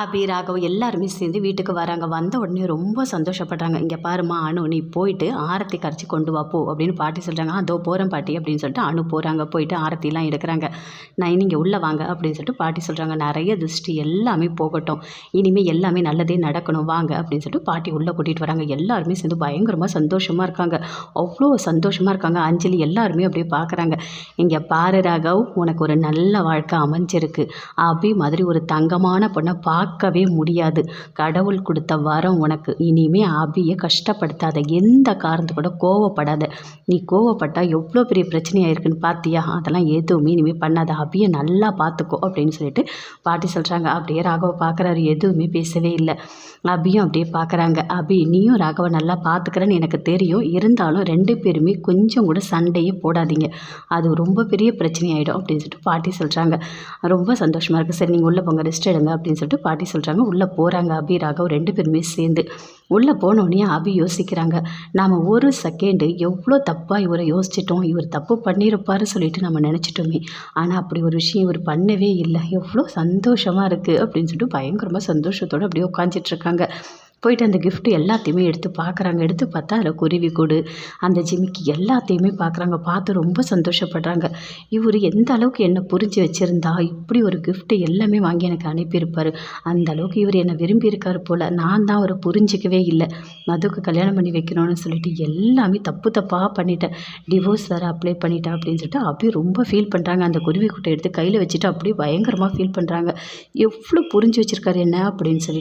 அபி ராகவ் எல்லாருமே சேர்ந்து வீட்டுக்கு வராங்க. வந்த உடனே ரொம்ப சந்தோஷப்படுறாங்க. இங்கே பாருமா அனு நீ போயிட்டு ஆரத்தி கரைச்சி கொண்டு வா போ அப்படின்னு பாட்டி சொல்கிறாங்க அதோ போகிறேன் பாட்டி அப்படின்னு சொல்லிட்டு அனு போகிறாங்க போயிட்டு ஆரத்திலாம் எடுக்கிறாங்க. நான் நீங்கள் உள்ளே வாங்க அப்படின்னு சொல்லிட்டு பாட்டி சொல்கிறாங்க நிறைய திருஷ்டி எல்லாமே போகட்டும். இனிமேல் எல்லாமே நல்லதே நடக்கணும். வாங்க அப்படின்னு சொல்லிட்டு பாட்டி உள்ளே கூட்டிகிட்டு வராங்க. எல்லாருமே சேர்ந்து பயங்கரமாக சந்தோஷமாக இருக்காங்க. அவ்வளோ சந்தோஷமாக இருக்காங்க. அஞ்சலி எல்லாருமே அப்படியே பார்க்குறாங்க இங்கே பாரு ராகவ் உனக்கு ஒரு நல்ல வாழ்க்கை அமைஞ்சிருக்கு. அப்படி மாதிரி ஒரு தங்கமான பொண்ணை பா பார்க்கவே முடியாது. கடவுள் கொடுத்த வரம் உனக்கு. இனிமே அபியை கஷ்டப்படுத்தாத. எந்த காரணத்து கூட கோவப்படாத. நீ கோவப்பட்டால் எவ்வளோ பெரிய பிரச்சனையாக இருக்குன்னு பார்த்தியா? அதெல்லாம் எதுவுமே இனிமேல் பண்ணாத. அபியை நல்லா பார்த்துக்கோ அப்படின்னு சொல்லிட்டு பாட்டி சொல்கிறாங்க அப்படியே ராகவ பார்க்குறாரு. எதுவுமே பேசவே இல்லை. அபியும் அப்படியே பார்க்குறாங்க. அபி நீயும் ராகவ நல்லா பார்த்துக்கிறேன்னு எனக்கு தெரியும். இருந்தாலும் ரெண்டு பேருமே கொஞ்சம் கூட சண்டையே போடாதீங்க. அது ரொம்ப பெரிய பிரச்சனையாயிடும் அப்படின்னு சொல்லிட்டு பாட்டி சொல்கிறாங்க ரொம்ப சந்தோஷமாக இருக்குது சரி நீங்கள் உள்ளே போங்க. ரெஸ்ட் எடுங்க அப்படின்னு சொல்லிட்டு பாட்டி சொல்கிறாங்க உள்ளே போகிறாங்க அபி ராகவ் ரெண்டு பேருமே சேர்ந்து. உள்ளே போனோடனே அபி யோசிக்கிறாங்க நாம் ஒரு செகண்டு எவ்வளோ தப்பாக இவரை யோசிச்சிட்டோம் இவர் தப்பு பண்ணியிருப்பாரு சொல்லிட்டு நம்ம நினச்சிட்டோமே. ஆனால் அப்படி ஒரு விஷயம் இவர் பண்ணவே இல்லை. எவ்வளோ சந்தோஷமாக இருக்குது அப்படின்னு சொல்லிட்டு பயங்கரமாக சந்தோஷத்தோடு அப்படியே உட்காந்துட்ருக்காங்க போயிட்டு அந்த கிஃப்ட் எல்லாத்தையுமே எடுத்து பார்க்குறாங்க எடுத்து பார்த்தா அதில் குருவி கூடு அந்த ஜிமிக்கு எல்லாத்தையுமே பார்க்குறாங்க பார்த்து ரொம்ப சந்தோஷப்படுறாங்க. இவர் எந்த அளவுக்கு என்னை புரிஞ்சு வச்சுருந்தா இப்படி ஒரு கிஃப்ட்டு எல்லாமே வாங்கி எனக்கு அனுப்பியிருப்பார். அந்த அளவுக்கு இவர் என்னை விரும்பியிருக்கார் போல். நான் தான் அவரை புரிஞ்சிக்கவே இல்லை. மதுக்கு கல்யாணம் பண்ணி வைக்கணும்னு சொல்லிட்டு எல்லாமே தப்பு தப்பாக பண்ணிட்டேன். டிவோர்ஸ் வேறு அப்ளை பண்ணிட்டேன் அப்படின்னு சொல்லிட்டு அப்படியே ரொம்ப ஃபீல் பண்ணுறாங்க அந்த குருவி கூட்டை எடுத்து கையில் வச்சுட்டு அப்படியே பயங்கரமாக ஃபீல் பண்ணுறாங்க எவ்வளோ புரிஞ்சு வச்சுருக்காரு என்ன அப்படின்னு சொல்லி